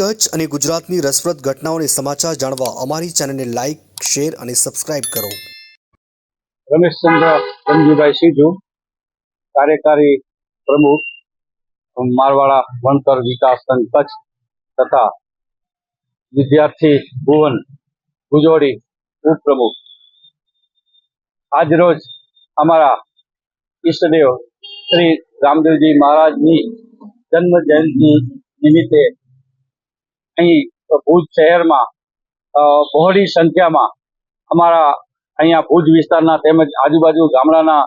કચ્છ અને ગુજરાતની રસપ્રદ ઘટનાઓને સમાચાર જાણવા અમારી ચેનલને લાઇક શેર અને સબસ્ક્રાઇબ કરો. રમેશચંદ્ર રમજીભાઈ સીજુ, કાર્યકારી પ્રમુખ મારવાડા વણકર વિકાસ સંઘ કચ્છ તથા વિદ્યાર્થી ભુવન ભુજોડી ઉપપ્રમુખ. આજ રોજ અમારા ઈષ્ટદેવ શ્રી રામદેવજી મહારાજની જન્મ જયંતિ નિમિત્તે અહીં ભુજ શહેરમાં બહોળી સંખ્યામાં અમારા અહીંયા ભુજ વિસ્તારના તેમજ આજુબાજુ ગામડાના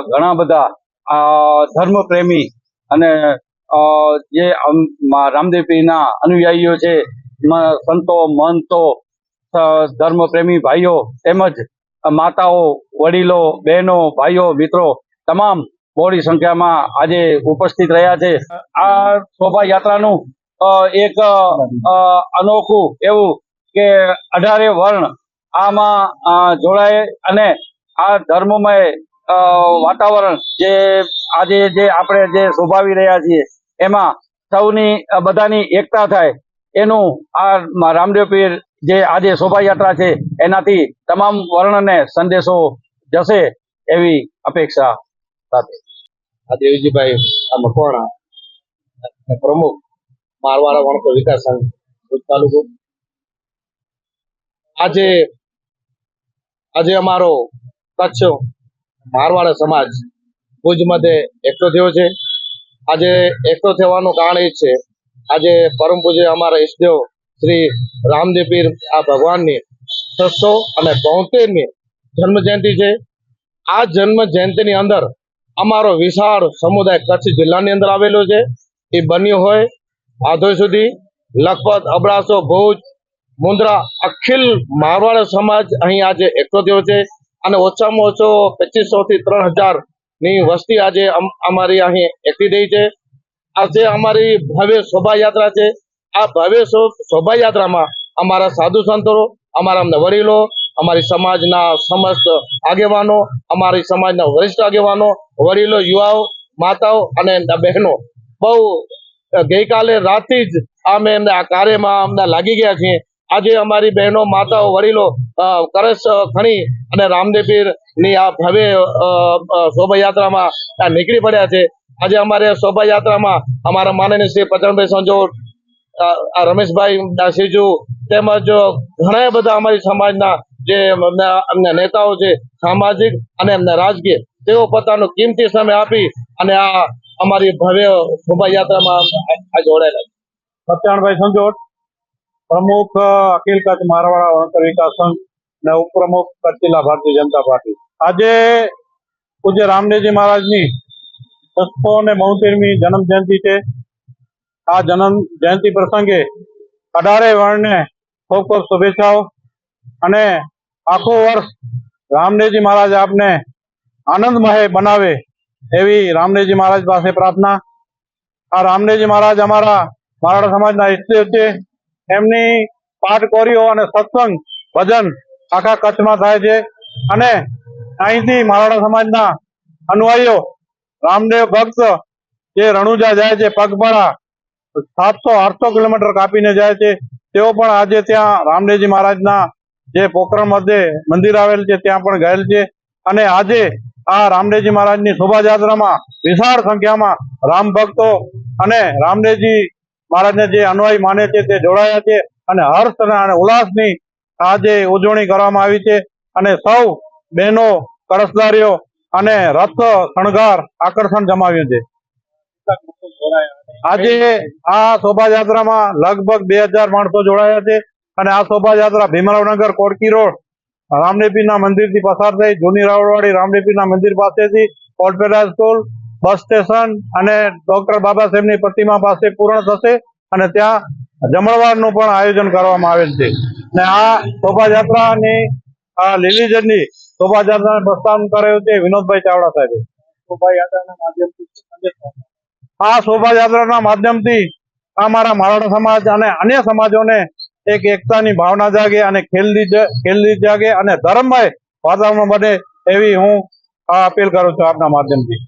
ઘણા બધા ધર્મપ્રેમી અને જે આમ, મા- રામદેવ પીરના અનુયાયીઓ છે સંતો, મહંતો ધર્મપ્રેમી ભાઈઓ તેમજ માતાઓ, વડીલો, બહેનો, ભાઈઓ, મિત્રો તમામ બહોળી સંખ્યામાં આજે ઉપસ્થિત રહ્યા છે. આ શોભાયાત્રાનું એક અનોખું એવું કે અઢારે વર્ણ આમાં જોડાય અને આ ધર્મમય વાતાવરણ જે આજે જે આપણે જે શોભાવી રહ્યા છીએ, એમાં સૌની બધાની એકતા થાય, એનું આ રામદેવ પીર જે આજે શોભાયાત્રા છે, એનાથી તમામ વર્ણને સંદેશો જશે એવી અપેક્ષા સાથે. આ દેવજીભાઈ, આ મકવાણા પ્રમુખ મારવાડા વણકર વિકાસ સંઘ ભુજ તાલુકો. આજે આજે અમારો કચ્છ મારવાડા સમાજ ભુજ મધ્યે એકઠો થયો છે. આજે એકઠો થવાનું કારણ એ છે, આજે પરમ પૂજ્ય અમારા ઈષ્ટદેવ શ્રી રામદેવ આ ભગવાનની છસો અને બોતેરમી જન્મ જયંતિ છે. આ જન્મ જયંતિની અંદર અમારો વિશાળ સમુદાય કચ્છ જિલ્લાની અંદર આવેલો છે. એ બન્યું હોય આધોઈ સુધી લખપત, અબડાસો, ભુજ, મુન્દ્રા, અખિલ મારવાડ સમાજ અહીં આજે એકઠો થયો છે અને ઓછામાં ઓછો પચીસો થી ત્રણ હજારની વસ્તી આજે અમારી અહીં એકઠી થઈ છે. આજે અમારી ભવ્ય શોભાયાત્રા છે, આ ભવ્ય શોભાયાત્રામાં અમારા સાધુ સંતો, અમારા અમને વડીલો, અમારી સમાજના સમસ્ત આગેવાનો, અમારી સમાજના વરિષ્ઠ આગેવાનો, વડીલો, યુવાઓ, માતાઓ અને બહેનો બહુ ગઈકાલે રાતથી જ અમે એમને આ કાર્યમાં અમને લાગી ગયા છીએ. આજે અમારી બહેનો માતાઓ વડીલો કળશ ખણી અને રામદેવીરની આ અ, શોભાયાત્રામાં નીકળી પડ્યા છે. આજે અમારે શોભાયાત્રામાં અમારા માનનીય શ્રી પચનભાઈ આ રમેશભાઈ દાસીજુ તેમજ ઘણા બધા અમારી સમાજના જે અમને નેતાઓ છે સામાજિક અને એમના રાજકીય તેઓ પોતાનો કિંમતી સમય આપી અને આ અમારી ભવ્ય શોભાયાત્રામાં આ જોડાયેલા છે. સત્યાણભાઈ સંજોટ પ્રમુખ અખિલ કચ્છ મારવાડા વણકર વિકાસ સંઘ અને ઉપપ્રમુખ કચ્છ જિલ્લા ભારતીય જનતા પાર્ટી આજે પૂજ્ય રામદેવજી મહારાજની છસો ને બોતેરમી જન્મ જયંતિ છે આ જન્મ જયંતિ પ્રસંગે અઢારે વર્ણને ખૂબ ખૂબ શુભેચ્છાઓ અને આખું વર્ષ રામદેવજી મહારાજ આપને આનંદમય બનાવે એવી રામદેવજી મહારાજ પાસે પ્રાર્થના. આ રામદેવજી મહારાજ અમારા મરાઠા સમાજના ઈષ્ટદેવ છે. એમની પાઠ કોરીઓ અને સત્સંગ ભજન આખા કચ્છમાં થાય છે. અને અહીંથી મરાઠા સમાજના અનુયાયીઓ, રામદેવ ભક્ત, જે રણુજા જાય છે પગભળા સાતસો આઠસો કિલોમીટર કાપીને જાય છે. તેઓ પણ આજે ત્યાં રામદેવજી મહારાજના જે પોખરણ મધ્યે મંદિર આવેલ છે, ત્યાં પણ ગયેલ છે. અને આજે આ રામદેવજી મહારાજની શોભાયાત્રામાં વિશાળ સંખ્યામાં રામ ભક્તો અને રામદેવજી મહારાજને જે અનુયાયી માને છે તે જોડાયા છે અને હર્ષ અને ઉલ્લાસની આજે ઉજવણી કરવામાં આવી છે અને સૌ બહેનો કરસદારીઓ અને રથ શણગાર આકર્ષણ જમાવ્યું છે. આજે આ શોભાયાત્રામાં લગભગ બે હજાર માણસો જોડાયા છે અને આ શોભાયાત્રા ભીમરાવનગર, કોડકી રોડ રામદેવપીરના મંદિરથી પસાર થઈ જૂની રાવળવાડી રામરેપીના મંદિર પાસેથી ઓલ્પેરા સ્કૂલ બસ સ્ટેશન અને ડોક્ટર બાબા સાહેબની પ્રતિમા પાસે પૂર્ણ થશે અને ત્યાં જમણવારનું પણ આયોજન કરવામાં આવેલ છે. અને આ શોભાયાત્રાની આ લીલી ઝંડી શોભાયાત્રાને પ્રસ્થાન કરાયું છે વિનોદભાઈ ચાવડા સાહેબે. શોભાયાત્રાના માધ્યમથી આ શોભાયાત્રાના માધ્યમથી અમારા મરાઠા સમાજ અને અન્ય સમાજોને એક એકતાની ભાવના જાગે અને ખેલદી ખેલની જાગે અને ધર્મમય વાતાવરણ બને એવી હું અપીલ કરું છું આપના માધ્યમથી.